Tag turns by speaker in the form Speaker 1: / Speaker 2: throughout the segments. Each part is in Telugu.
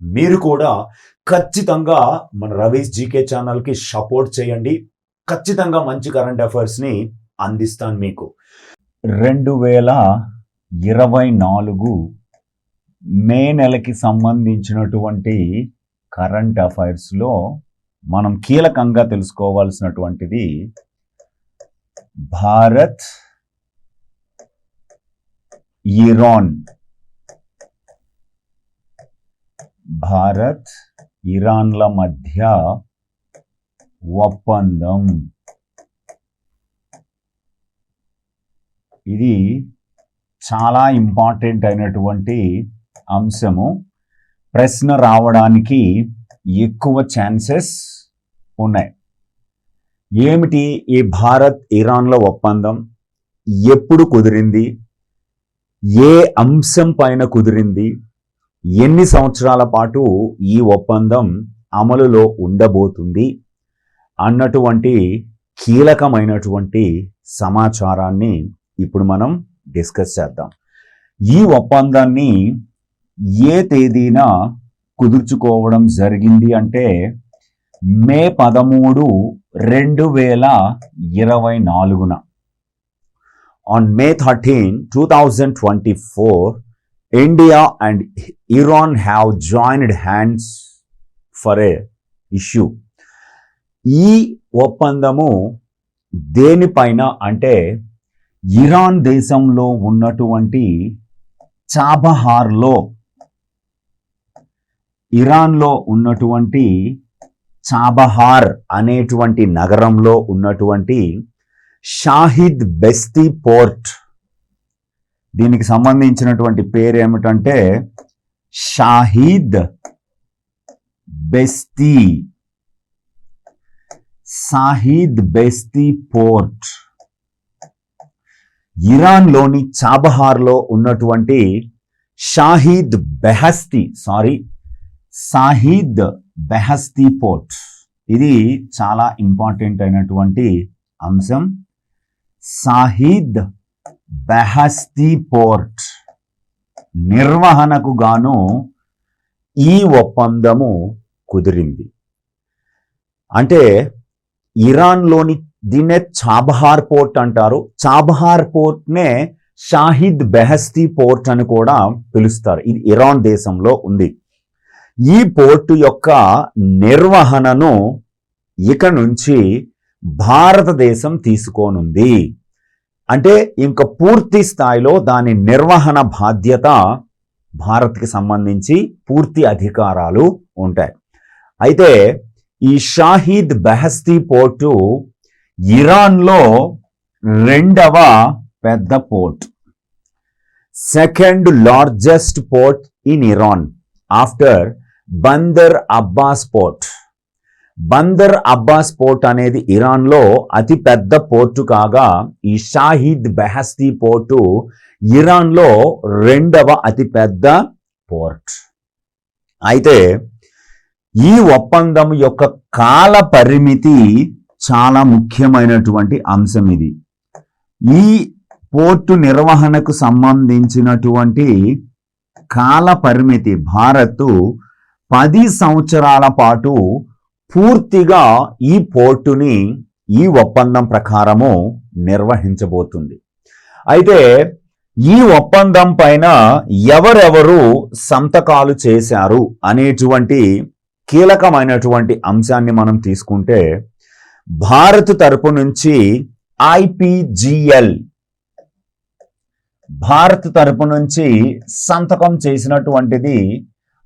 Speaker 1: మీరు కూడా ఖచ్చితంగా మన రవీస్ జీకే ఛానల్కి సపోర్ట్ చేయండి. ఖచ్చితంగా మంచి కరెంట్ అఫైర్స్ని అందిస్తాను మీకు. రెండు వేల ఇరవై నాలుగు మే నెలకి సంబంధించినటువంటి కరెంట్ అఫైర్స్లో మనం కీలకంగా తెలుసుకోవాల్సినటువంటిది భారత్ ఇరాన్. భారత్ ఇరాన్ల మధ్య ఒప్పందం. ఇది చాలా ఇంపార్టెంట్ అయినటువంటి అంశము. ప్రశ్న రావడానికి ఎక్కువ ఛాన్సెస్ ఉన్నాయి. ఏమిటి ఈ భారత్ ఇరాన్ల ఒప్పందం? ఎప్పుడు కుదిరింది? ఏ అంశం పైన కుదిరింది? ఎన్ని సంవత్సరాల పాటు ఈ ఒప్పందం అమలులో ఉండబోతుంది అన్నటువంటి కీలకమైనటువంటి సమాచారాన్ని ఇప్పుడు మనం డిస్కస్ చేద్దాం. ఈ ఒప్పందాన్ని ఏ తేదీన కుదుర్చుకోవడం జరిగింది అంటే మే పదమూడు రెండు వేల ఇరవై నాలుగున. On May thirteen two thousand twenty four India and Iran have joined hands for a issue ఈ ఒప్పందము దేనిపైన అంటే ఇరాన్ దేశంలో ఉన్నటువంటి చాబహార్లో ఇరాన్లో ఉన్నటువంటి చాబహార్ అనేటువంటి నగరంలో ఉన్నటువంటి షాహిద్ బెస్తీ పోర్ట్ దీనికి సంబంధించినటువంటి పేరు ఏమిటంటే Shahid Besti. Sahid Besti port. ఇరాన్లోని చాబహార్లో ఉన్నటువంటి Shahid Behesti sorry Sahid Behesti port. ఇది చాలా ఇంపార్టెంట్ అయినటువంటి అంశం. సాహిద్ బెహస్తీ పోర్ట్ నిర్వహణకు గాను ఈ ఒప్పందము కుదిరింది. అంటే ఇరాన్లోని దీన్నే చాబహార్ పోర్ట్ అంటారు. చాబహార్ పోర్ట్నే షాహిద్ బెహస్తీ పోర్ట్ అని కూడా పిలుస్తారు. ఇది ఇరాన్ దేశంలో ఉంది. ఈ పోర్టు యొక్క నిర్వహణను ఇక నుంచి భారతదేశం తీసుకోనుంది. అంటే ఇంకా పూర్తి స్థాయిలో దాని నిర్వహణ బాధ్యత భారత్కి సంబంధించి పూర్తి అధికారాలు ఉంటాయి. అయితే ఈ షాహీద్ బెహస్తీ పోర్టు ఇరాన్లో రెండవ పెద్ద port. Second largest port in Iran after Bandar Abbas port. Bandar Abbas port అనేది ఇరాన్లో అతిపెద్ద పోర్టు కాగా ఈ షాహిద్ బెహస్తీ పోర్టు ఇరాన్లో రెండవ అతిపెద్ద పోర్ట్. అయితే ఈ ఒప్పందం యొక్క కాల పరిమితి చాలా ముఖ్యమైనటువంటి అంశం ఇది. ఈ పోర్టు నిర్వహణకు సంబంధించినటువంటి కాల పరిమితి భారత్ పది సంవత్సరాల పాటు పూర్తిగా ఈ పోర్టుని ఈ ఒప్పందం ప్రకారము నిర్వహించబోతుంది. అయితే ఈ ఒప్పందం పైన ఎవరెవరు సంతకాలు చేశారు అనేటువంటి కీలకమైనటువంటి అంశాన్ని మనం తీసుకుంటే భారత్ తరపు నుంచి ఐపిజిఎల్ భారత్ తరపు నుంచి సంతకం చేసినటువంటిది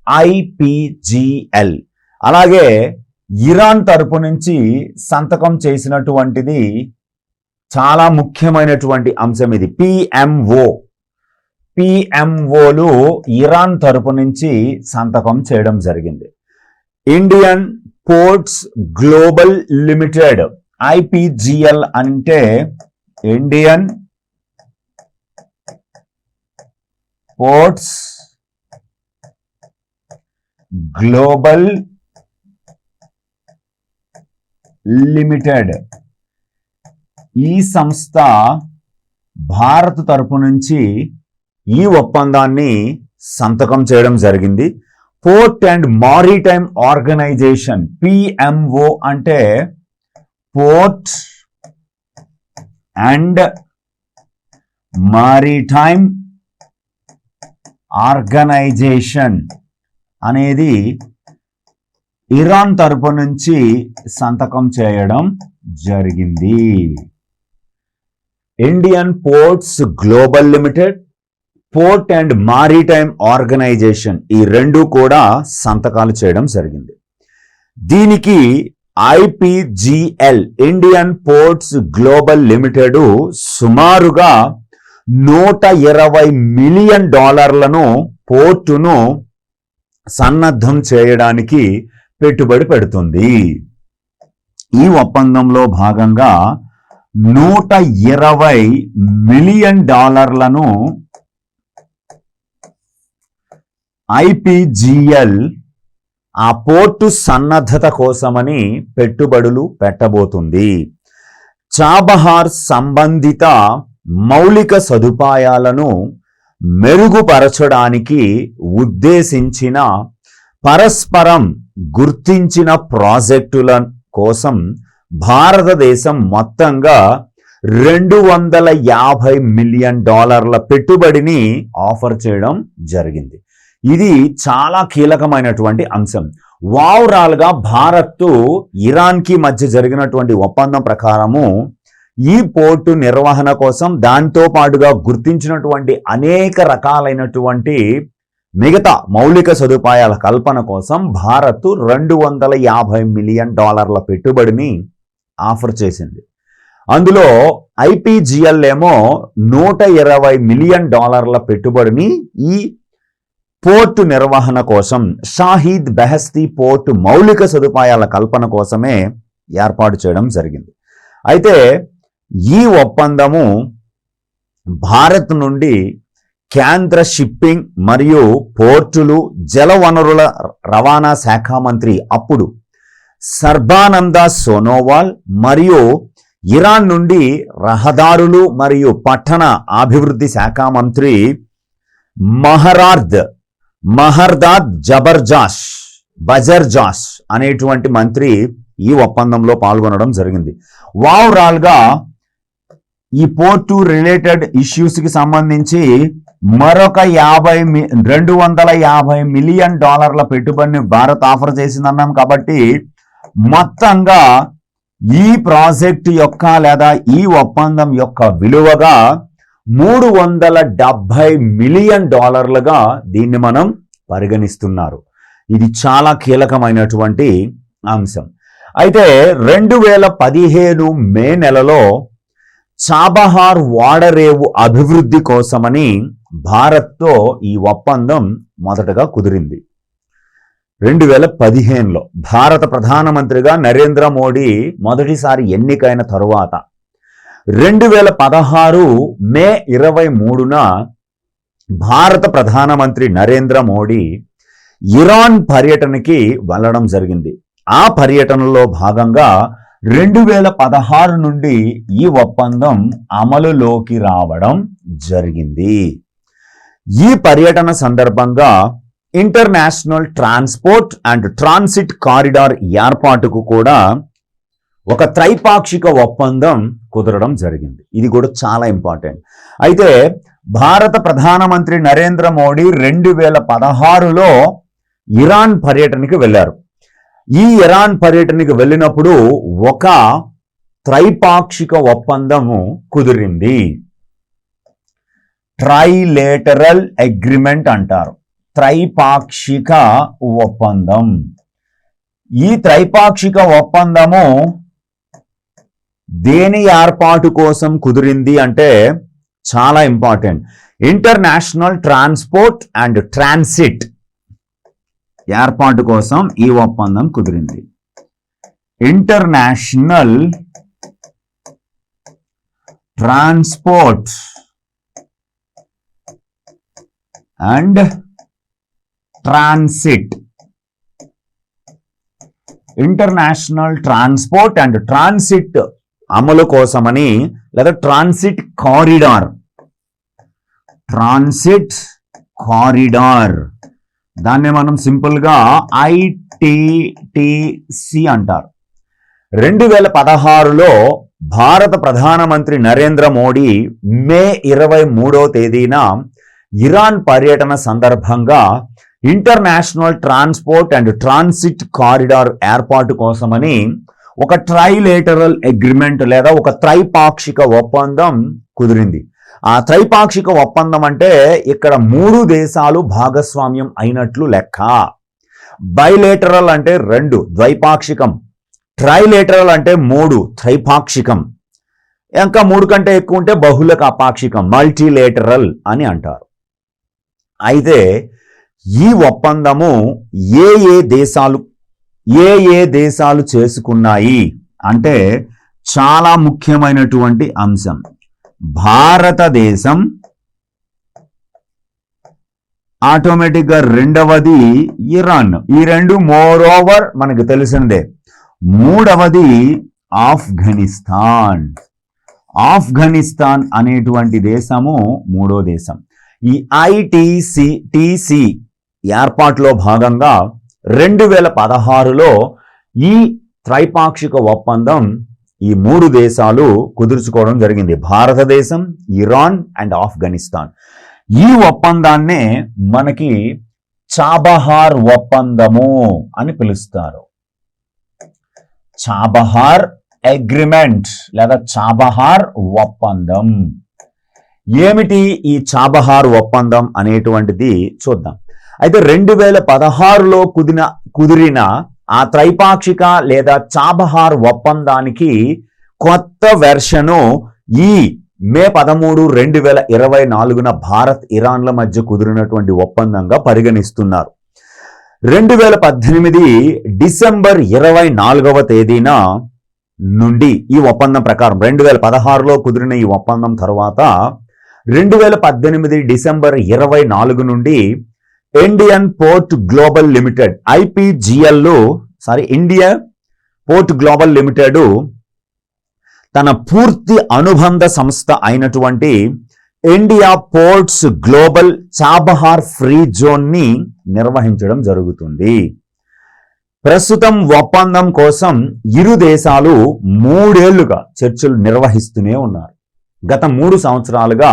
Speaker 1: ఐపిజిఎల్ అలాగే ఇరాన్ తరపు నుంచి సంతకం చేసినటువంటిది చాలా ముఖ్యమైనటువంటి అంశం ఇది. పిఎంఓ పిఎంఓలు ఇరాన్ తరపు నుంచి సంతకం చేయడం జరిగింది. Indian ports global limited IPGL అంటే ఇండియన్ పోర్ట్స్ గ్లోబల్ లిమిటెడ్ ఈ సంస్థ భారత్ తరపు నుంచి ఈ ఒప్పందాన్ని సంతకం చేయడం జరిగింది. Port and maritime organisation PMO అంటే పోర్ట్ అండ్ మారిటైమ్ ఆర్గనైజేషన్ అనేది ఇరాన్ తరపు నుంచి సంతకం చేయడం జరిగింది. Indian ports global limited port and maritime organisation ఈ రెండు కూడా సంతకాలు చేయడం జరిగింది. దీనికి IPGL Indian ports global limited సుమారుగా నూట ఇరవై మిలియన్ డాలర్లను పోర్టును సన్నద్ధం చేయడానికి పెట్టుబడి పెడుతుంది. ఈ ఒప్పందంలో భాగంగా నూట ఇరవై మిలియన్ డాలర్లను ఐపిజిఎల్ ఆ పోర్టు సన్నద్ధత కోసమని పెట్టుబడులు పెట్టబోతుంది. చాబహార్ సంబంధిత మౌలిక సదుపాయాలను మెరుగుపరచడానికి ఉద్దేశించిన పరస్పరం గుర్తించిన ప్రాజెక్టుల కోసం భారతదేశం మొత్తంగా రెండు వందల యాభై మిలియన్ డాలర్ల పెట్టుబడిని ఆఫర్ చేయడం జరిగింది. ఇది చాలా కీలకమైనటువంటి అంశం. ఓవరాల్ భారత్ ఇరాన్కి మధ్య జరిగినటువంటి ఒప్పందం ప్రకారము ఈ పోర్టు నిర్వహణ కోసం దాంతో పాటుగా గుర్తించినటువంటి అనేక రకాలైనటువంటి మిగతా మౌలిక సదుపాయాల కల్పన కోసం భారత్ రెండు వందల యాభై మిలియన్ డాలర్ల పెట్టుబడిని ఆఫర్ చేసింది. అందులో ఐపీజిఎల్ ఏమో నూట ఇరవై మిలియన్ డాలర్ల పెట్టుబడిని ఈ పోర్టు నిర్వహణ కోసం షాహీద్ బెహస్తీ పోర్టు మౌలిక సదుపాయాల కల్పన కోసమే ఏర్పాటు చేయడం జరిగింది. అయితే ఈ ఒప్పందము భారత్ నుండి కేంద్ర షిప్పింగ్ మరియు పోర్టులు జలవనరుల రవాణా శాఖ మంత్రి అప్పుడు సర్బానంద సోనోవాల్ మరియు ఇరాన్ నుండి రహదారులు మరియు పట్టణ అభివృద్ధి శాఖ మంత్రి మహరార్ద్ మహర్దాద్ జబర్జాష్ బజర్జాష్ అనేటువంటి మంత్రి ఈ ఒప్పందంలో పాల్గొనడం జరిగింది. ఓవరాల్ ఈ పోర్టు రిలేటెడ్ ఇష్యూస్కి సంబంధించి మరొక యాభై మి- రెండు వందల యాభై మిలియన్ డాలర్ల పెట్టుబడిని భారత్ ఆఫర్ చేసిందన్నాం కాబట్టి మొత్తంగా ఈ ప్రాజెక్ట్ యొక్క లేదా ఈ ఒప్పందం యొక్క విలువగా మూడు వందల డెబ్బై మిలియన్ డాలర్లుగా దీన్ని మనం పరిగణిస్తున్నారు. ఇది చాలా కీలకమైనటువంటి అంశం. అయితే రెండు వేల పదిహేను మే నెలలో చాబహార్ వాడరేవు అభివృద్ధి కోసమని భారత్తో ఈ ఒప్పందం మొదటగా కుదిరింది. రెండు వేల పదిహేనులో భారత ప్రధానమంత్రిగా నరేంద్ర మోడీ మొదటిసారి ఎన్నికైన తరువాత రెండు వేల పదహారు మే ఇరవై మూడున భారత ప్రధానమంత్రి నరేంద్ర మోడీ ఇరాన్ పర్యటనకి వెళ్ళడం జరిగింది. ఆ పర్యటనలో భాగంగా రెండు వేల పదహారు నుండి ఈ ఒప్పందం అమలులోకి రావడం జరిగింది. ఈ పర్యటన సందర్భంగా international transport and transit corridor ఏర్పాటుకు కూడా ఒక త్రైపాక్షిక ఒప్పందం కుదరడం జరిగింది. ఇది కూడా చాలా ఇంపార్టెంట్. అయితే భారత ప్రధానమంత్రి నరేంద్ర మోడీ రెండు వేల పదహారులో ఇరాన్ పర్యటనకి వెళ్ళారు. ఈ ఇరాన్ పర్యటనకి వెళ్ళినప్పుడు ఒక త్రైపాక్షిక ఒప్పందము కుదిరింది. ట్రైలేటరల్ అగ్రిమెంట్ అంటారు. త్రైపాక్షిక ఒప్పందం. ఈ త్రైపాక్షిక ఒప్పందము దేని ఏర్పాటు కోసం కుదిరింది అంటే చాలా important. International transport and transit ఏర్పాటు కోసం ఈ ఒప్పందం కుదిరింది. International transport and transit international transport and transit అమలు కోసమని లేదా ట్రాన్సిట్ కారిడార్ ట్రాన్సిట్ కారిడార్ దాన్ని మనం సింపుల్గా ఐటిటిసి అంటారు రెండు వేల పదహారులో భారత ప్రధానమంత్రి నరేంద్ర మోడీ మే ఇరవై మూడో తేదీన ఇరాన్ పర్యటన సందర్భంగా international transport and transit corridor ఏర్పాటు కోసమని ఒక ట్రైలేటరల్ అగ్రిమెంట్ లేదా ఒక త్రైపాక్షిక ఒప్పందం కుదిరింది. ఆ త్రైపాక్షిక ఒప్పందం అంటే ఇక్కడ మూడు దేశాలు భాగస్వామ్యం అయినట్లు లెక్క. బైలేటరల్ అంటే రెండు ద్వైపాక్షికం. ట్రైలేటరల్ అంటే మూడు త్రైపాక్షికం. ఇంకా మూడు కంటే ఎక్కువ ఉంటే బహుళక అపాక్షికం మల్టీలేటరల్ అని అంటారు. అయితే ఈ ఒప్పందము ఏ ఏ దేశాలు ఏ ఏ దేశాలు చేసుకున్నాయి అంటే చాలా ముఖ్యమైనటువంటి అంశం. భారతదేశం ఆటోమేటిక్గా రెండవది ఇరాన్. ఈ రెండు మోర్ ఓవర్ మనకు తెలిసిందే మూడవది ఆఫ్ఘనిస్తాన్. ఆఫ్ఘనిస్తాన్ అనేటువంటి దేశము మూడో దేశం. ఈ ఐటీసీటీసీ ఏర్పాటులో భాగంగా రెండు వేల పదహారులో ఈ త్రైపాక్షిక ఒప్పందం ఈ మూడు దేశాలు కుదుర్చుకోవడం జరిగింది. భారతదేశం ఇరాన్ అండ్ ఆఫ్ఘనిస్తాన్. ఈ ఒప్పందాన్నే మనకి చాబహార్ ఒప్పందము అని పిలుస్తారు. చాబహార్ అగ్రిమెంట్ లేదా చాబహార్ ఒప్పందం. ఏమిటి ఈ చాబహార్ ఒప్పందం అనేటువంటిది చూద్దాం. అయితే రెండు వేల పదహారులో కుదిన కుదిరిన ఆ త్రైపాక్షిక లేదా చాబహార్ ఒప్పందానికి కొత్త వెర్షను ఈ మే పదమూడు రెండు వేల ఇరవై నాలుగున భారత్ ఇరాన్ల మధ్య కుదిరినటువంటి ఒప్పందంగా పరిగణిస్తున్నారు. రెండు వేల పద్దెనిమిది డిసెంబర్ ఇరవై నాలుగవ తేదీన నుండి ఈ ఒప్పందం ప్రకారం రెండు వేల పదహారులో కుదిరిన ఈ ఒప్పందం తర్వాత రెండు వేల పద్దెనిమిది డిసెంబర్ ఇరవై నాలుగు నుండి Indian port global limited ఐపీజిఎల్లో sorry India port global limited తన పూర్తి అనుబంధ సంస్థ అయినటువంటి India ports global Chabahar free జోన్ని నిర్వహించడం జరుగుతుంది. ప్రస్తుతం ఒప్పందం కోసం ఇరు దేశాలు మూడేళ్ళుగా చర్చలు నిర్వహిస్తూనే ఉన్నారు. గత మూడు సంవత్సరాలుగా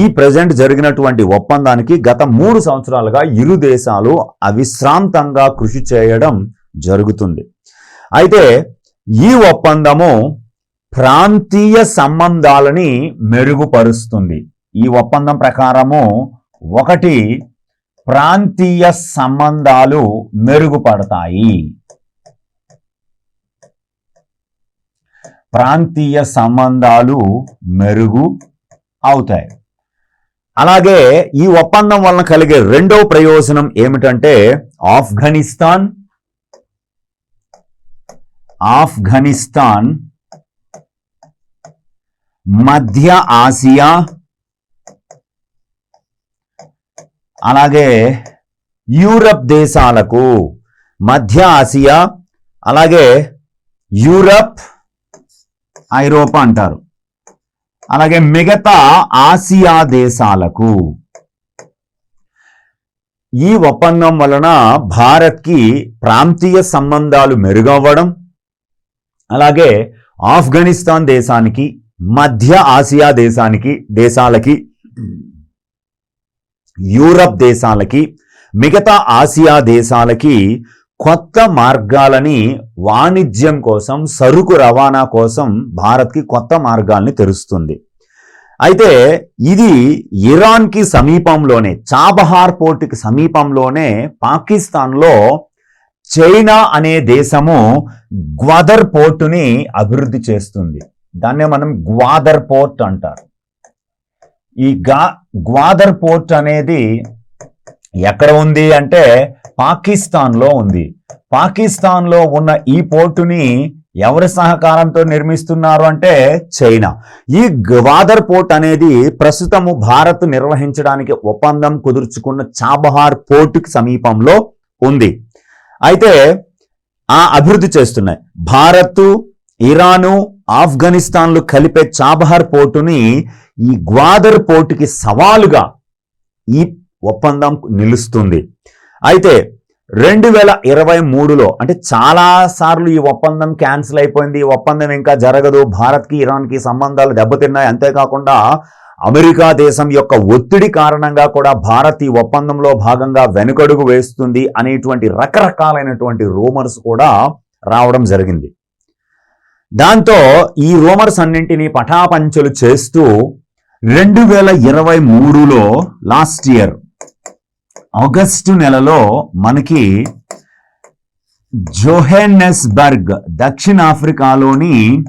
Speaker 1: ఈ ప్రజెంట్ జరిగినటువంటి ఒప్పందానికి గత మూడు సంవత్సరాలుగా ఇరు దేశాలు అవిశ్రాంతంగా కృషి చేయడం జరుగుతుంది. అయితే ఈ ఒప్పందము ప్రాంతీయ సంబంధాలని మెరుగుపరుస్తుంది. ఈ ఒప్పందం ప్రకారము ఒకటి ప్రాంతీయ సంబంధాలు మెరుగుపడతాయి. ప్రాంతీయ సంబంధాలు మెరుగు అవుతాయి. అలాగే ఈ ఒప్పందం వలన కలిగే రెండవ ప్రయోజనం ఏమిటంటే ఆఫ్ఘనిస్తాన్ ఆఫ్ఘనిస్తాన్ మధ్య ఆసియా అలాగే యూరప్ దేశాలకు మధ్య ఆసియా అలాగే యూరప్ ఐరోపా అంటారు. అలాగే మిగతా ఆసియా దేశాలకు ఈ ఒప్పందం వలన భారత్కి ప్రాంతీయ సంబంధాలు మెరుగవ్వడం అలాగే ఆఫ్ఘనిస్తాన్ దేశానికి మధ్య ఆసియా దేశానికి దేశాలకి యూరప్ దేశాలకి మిగతా ఆసియా దేశాలకి కొత్త మార్గాలని వాణిజ్యం కోసం సరుకు రవాణా కోసం భారత్కి కొత్త మార్గాల్ని తెరుస్తుంది. అయితే ఇది ఇరాన్కి సమీపంలోనే చాబహార్ పోర్టుకి సమీపంలోనే పాకిస్తాన్లో చైనా అనే దేశము గ్వాదర్ పోర్టుని అభివృద్ధి చేస్తుంది. దాన్నే మనం గ్వాదర్ పోర్ట్ అంటారు. ఈ గా గ్వాదర్ పోర్ట్ అనేది ఎక్కడ ఉంది అంటే పాకిస్తాన్లో ఉంది. పాకిస్తాన్లో ఉన్న ఈ పోర్టుని ఎవరి సహకారంతో నిర్మిస్తున్నారు అంటే చైనా. ఈ గ్వాదర్ పోర్ట్ అనేది ప్రస్తుతము భారత్ నిర్వహించడానికి ఒప్పందం కుదుర్చుకున్న చాబహార్ పోర్టుకి సమీపంలో ఉంది. అయితే ఆ అభివృద్ధి చేస్తున్నాయి. భారత్ ఇరాను ఆఫ్ఘనిస్తాన్లు కలిపే చాబహార్ పోర్టుని ఈ గ్వాదర్ పోర్టుకి సవాలుగా ఈ ఒప్పందం నిలుస్తుంది. అయితే రెండు వేల ఇరవై మూడులో అంటే చాలా సార్లు ఈ ఒప్పందం క్యాన్సిల్ అయిపోయింది. ఈ ఒప్పందం ఇంకా జరగదు. భారత్కి ఇరాన్కి సంబంధాలు దెబ్బతిన్నాయి. అంతేకాకుండా అమెరికా దేశం యొక్క ఒత్తిడి కారణంగా కూడా భారత్ ఈ ఒప్పందంలో భాగంగా వెనుకడుగు వేస్తుంది అనేటువంటి రకరకాలైనటువంటి రూమర్స్ కూడా రావడం జరిగింది. దాంతో ఈ రూమర్స్ అన్నింటినీ పటాపంచలు చేస్తూ రెండు వేల ఇరవై మూడులో లాస్ట్ ఇయర్ ఆగస్టు నెలలో మనకి జోహెన్నెస్బర్గ్ దక్షిణాఫ్రికాలోని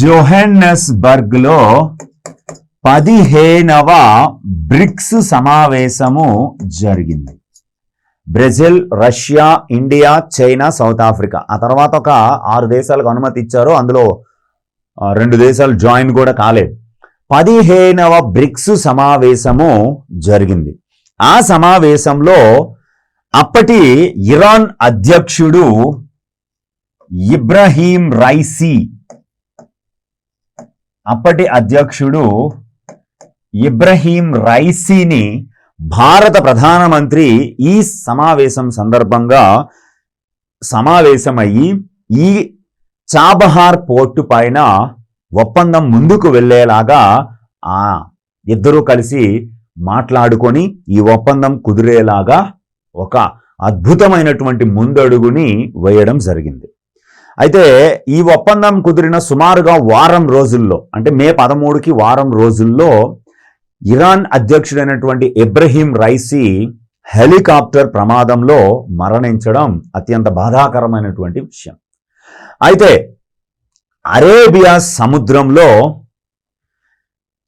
Speaker 1: జోహెన్నెస్బర్గ్లో పదిహేనవ బ్రిక్స్ సమావేశము జరిగింది. Brazil Russia India China South Africa. ఆ తర్వాత ఒక ఆరు దేశాలకు అనుమతి ఇచ్చారు. అందులో రెండు దేశాలు జాయిన్ కూడా కాలేదు. పదిహేనవ బ్రిక్స్ సమావేశము జరిగింది. ఆ సమావేశంలో అప్పటి ఇరాన్ అధ్యక్షుడు ఇబ్రహీం రైసీ అప్పటి అధ్యక్షుడు ఇబ్రహీం రైసీని భారత ప్రధానమంత్రి ఈ సమావేశం సందర్భంగా సమావేశమయ్యి ఈ చాబహార్ పోర్టు పైన ఒప్పందం ముందుకు వెళ్ళేలాగా ఆ ఇద్దరూ కలిసి మాట్లాడుకొని ఈ ఒప్పందం కుదిరేలాగా ఒక అద్భుతమైనటువంటి ముందడుగుని వేయడం జరిగింది. అయితే ఈ ఒప్పందం కుదిరిన సుమారుగా వారం రోజుల్లో అంటే మే పదమూడుకి వారం రోజుల్లో ఇరాన్ అధ్యక్షుడైనటువంటి ఇబ్రహీం రైసీ హెలికాప్టర్ ప్రమాదంలో మరణించడం అత్యంత బాధాకరమైనటువంటి విషయం. అయితే అరేబియా సముద్రంలో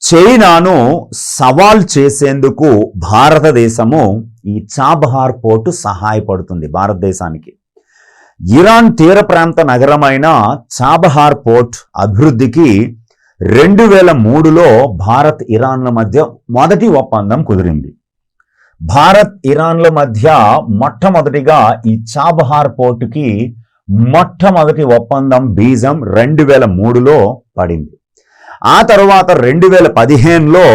Speaker 1: చైనాను సవాల్ చేసేందుకు భారతదేశము ఈ చాబహార్ పోర్టు సహాయపడుతుంది భారతదేశానికి. ఇరాన్ తీర ప్రాంత నగరమైన చాబహార్ పోర్ట్ అభివృద్ధికి రెండు వేల మూడులో భారత్ ఇరాన్ల మధ్య మొదటి ఒప్పందం కుదిరింది. భారత్ ఇరాన్ల మధ్య మొట్టమొదటిగా ఈ చాబహార్ పోర్టుకి మొట్టమొదటి ఒప్పందం బీజం రెండు వేల మూడులో పడింది. ఆ తర్వాత రెండు వేల పదిహేనులో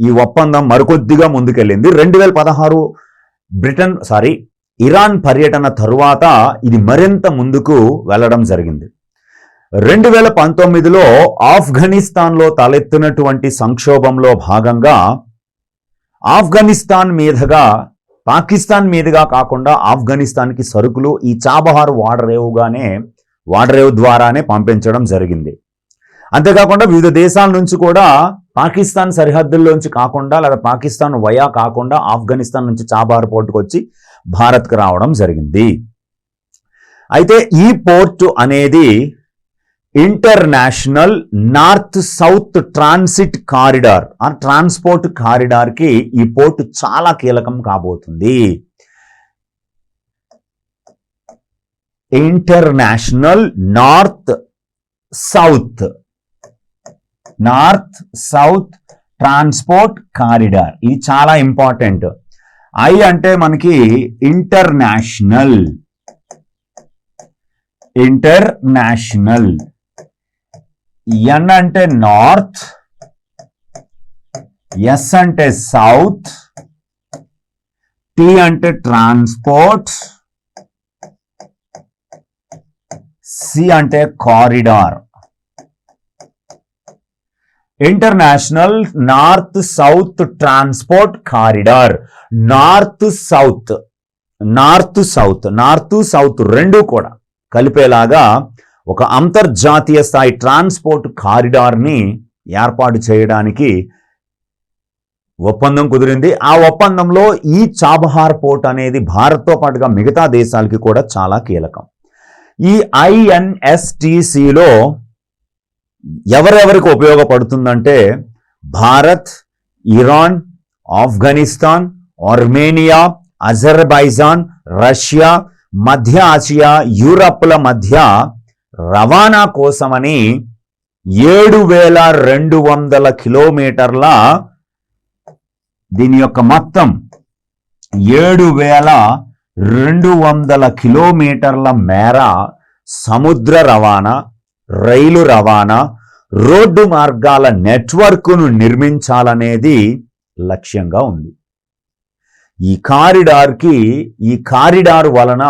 Speaker 1: ఈ ఒప్పందం మరికొద్దిగా ముందుకెళ్ళింది. రెండు వేల పదహారు బ్రిటన్ సారీ ఇరాన్ పర్యటన తరువాత ఇది మరింత ముందుకు వెళ్ళడం జరిగింది. రెండు వేల పంతొమ్మిదిలో ఆఫ్ఘనిస్తాన్లో తలెత్తినటువంటి సంక్షోభంలో భాగంగా ఆఫ్ఘనిస్తాన్ మీదుగా పాకిస్తాన్ మీదుగా కాకుండా ఆఫ్ఘనిస్తాన్కి సరుకులు ఈ చాబహార్ వాడరేవుగానే వాడరేవు ద్వారానే పంపించడం జరిగింది. అంతేకాకుండా వివిధ దేశాల నుంచి కూడా పాకిస్తాన్ సరిహద్దుల్లోంచి కాకుండా లేదా పాకిస్తాన్ వయా కాకుండా ఆఫ్ఘనిస్తాన్ నుంచి చాబార్ పోర్టుకు వచ్చి భారత్కు రావడం జరిగింది. అయితే ఈ పోర్టు అనేది international north south transit corridor. ఆ ట్రాన్స్పోర్ట్ కారిడార్కి ఈ పోర్టు చాలా కీలకం కాబోతుంది. International north south north south transport corridor. ఇది చాలా ఇంపార్టెంట్. ఐ అంటే మనకి ఇంటర్నేషనల్. ఇంటర్నేషనల్. ఎన్ అంటే నార్త్. ఎస్ అంటే సౌత్. టి అంటే ట్రాన్స్పోర్ట్. సి అంటే corridor. International north south transport corridor north south north south north south రెండు కూడా కలిపేలాగా ఒక అంతర్జాతీయ స్థాయి ట్రాన్స్పోర్ట్ కారిడార్ని ఏర్పాటు చేయడానికి ఒప్పందం కుదిరింది. ఆ ఒప్పందంలో ఈ చాబహార్ పోర్ట్ అనేది భారత్తో పాటుగా మిగతా దేశాలకి కూడా చాలా కీలకం. ఈ ఐఎన్ఎస్టిసిలో ఎవరెవరికి ఉపయోగపడుతుందంటే Bharat Iran Afghanistan Armenia Azerbaijan Russia మధ్య ఆసియా యూరప్ల మధ్య రవాణా కోసమని ఏడు వేల రెండు వందల కిలోమీటర్ల దీని యొక్క మొత్తం ఏడు వేల రెండు వందల కిలోమీటర్ల మేర సముద్ర రవాణా రైలు రవాణా రోడ్డు మార్గాల నెట్వర్క్ను నిర్మించాలనేది లక్ష్యంగా ఉంది. ఈ కారిడార్కి ఈ కారిడార్ వలన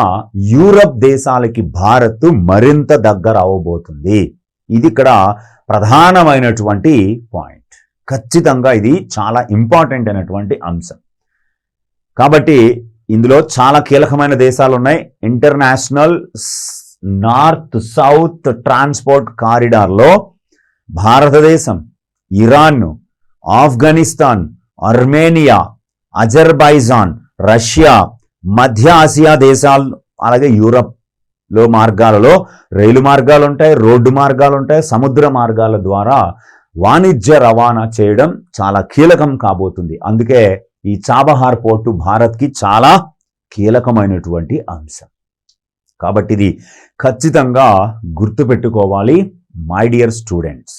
Speaker 1: యూరప్ దేశాలకి భారత్ మరింత దగ్గర అవ్వబోతుంది ఇది ఇక్కడ ప్రధానమైనటువంటి పాయింట్. ఖచ్చితంగా ఇది చాలా ఇంపార్టెంట్ అయినటువంటి అంశం. కాబట్టి ఇందులో చాలా కీలకమైన దేశాలు ఉన్నాయి international north south transport కారిడార్లో Bharatadesam Iran Afghanistan Armenia Azerbaijan Russia మధ్య ఆసియా దేశాలు అలాగే యూరప్లో మార్గాలలో రైలు మార్గాలు ఉంటాయి రోడ్డు మార్గాలు ఉంటాయి సముద్ర మార్గాల ద్వారా వాణిజ్య రవాణా చేయడం చాలా కీలకం కాబోతుంది. అందుకే ఈ చాబహార్ పోర్టు భారత్కి చాలా కీలకమైనటువంటి అంశం. కాబట్టి ఇది ఖచ్చితంగా గుర్తుపెట్టుకోవాలి మై డియర్ స్టూడెంట్స్